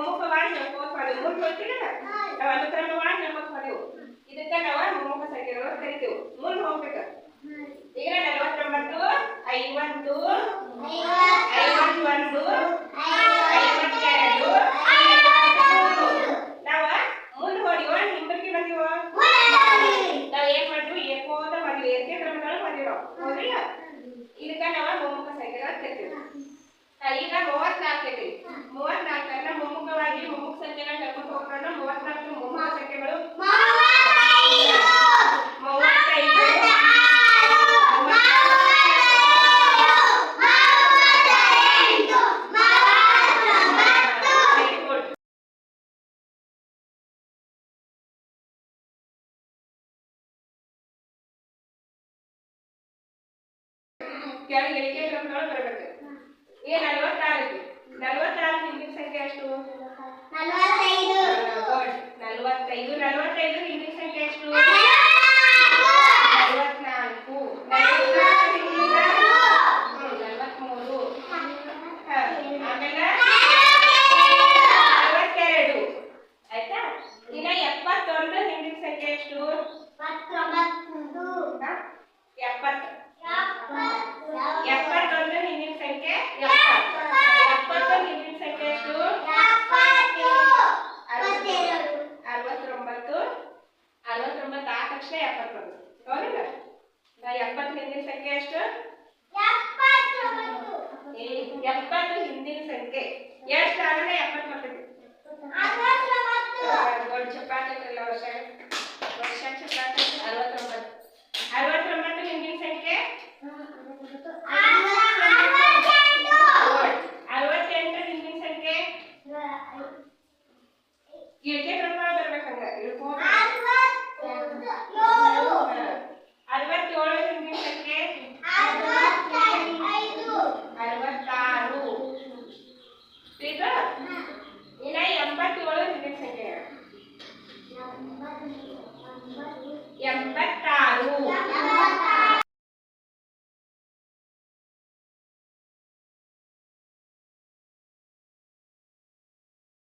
ಮೊಮ್ಮಕ್ಕವಾಗಿ ನೆನ್ಕೋತ ಮಾಡಿವು ಮುಟ್ಟು ಹೋಗ್ತಿಲ್ಲ ನಾವು ಅನುಕ್ರಮವಾಗಿ ನೆನ್ಕೋತ ಮಾಡಿವು ಇದಕ್ಕ ನಾವು ಮೊಮ್ಮಕ್ಕ ಸಂಖ್ಯೆಗಳು ಕರಿತೀವಿ ಮುಂದೆ ಹೋಗ್ಬೇಕ ಈಗ ನಲವತ್ತೊಂಬತ್ತು ಐವತ್ತು ಐವತ್ತೊಂದು ಐವತ್ತೆರಡು ನಾವ ಮುಂದೆ ಹೊಡಿವ ಹಿಂಬರ್ಗಿ ಬಂದಿವ ನಾವ್ ಏನ್ ಮಾಡಿದ್ವಿ ಏಕೋದ ಮಾಡಿದ್ವಿ ಏಕೆ ಕ್ರಮಗಳು ಮಾಡಿರೋ ಹೌದಿಲ್ಲ ಇದಕ್ಕ ನಾವ ಮೊಮ್ಮಕ್ಕ ಸಂಖ್ಯೆಗಳು ಕರಿತೀವಿ ಈಗ ಮೂವತ್ನಾಲ್ಕು ಐತಿ ಕೆಳಗೆ ಇಳಿಕೆ ಕ್ರಮಗಳು ಬರಬೇಕು ಈಗ ನಲವತ್ತಾರು ಐತಿ ನಲವತ್ತಾರು ಹಿಂದಿನ ಸಂಖ್ಯೆ ಎಷ್ಟು ಗುಡ್ ನಲವತ್ತೈದು ನಲವತ್ತೈದು ಹಿಂದಿನ ಸಂಖ್ಯೆ ಎಷ್ಟು ನಲವತ್ನಾಲ್ಕು ನಲವತ್ನಾಲ್ಕು ಹಿಂದಿನ ಹ್ಮ್, ನಲವತ್ಮೂರು ಹ, ಆಮೇಲೆ ನಲವತ್ತೆರಡು ಆಯ್ತಾ ಇನ್ನ ಎಪ್ಪತ್ತೊಂದು ಹಿಂದಿನ ಸಂಖ್ಯೆ ಎಷ್ಟು ಅರವತ್ತೊಂಬತ್ತು ಆದ ತಕ್ಷಣ ಎಪ್ಪತ್ತೊಂದು ಹೌದಿಲ್ಲ ನಾ ಎಪ್ಪತ್ತು ಹಿಂದಿನ ಸಂಖ್ಯೆ ಎಷ್ಟು ಏ, ಎಪ್ಪತ್ತು ಹಿಂದಿನ ಸಂಖ್ಯೆ ಎಷ್ಟು ಆದ್ರೆ ಎಪ್ಪತ್ತು ಬರ್ತೈತಿ ದೊಡ್ಡ ಚಪಾತಿ ಐತಲ್ಲ ವರ್ಷ ವರ್ಷ ಚಪಾತಿ ಅರವತ್ತೊಂಬತ್ತು ಅರವತ್ತೊಂಬತ್ತು ಹಿಂದಿನ ಸಂಖ್ಯೆ ಅರವತ್ತೆಂಟು ಹಿಂದಿನ ಸಂಖ್ಯೆ ಇಳಿಕೆ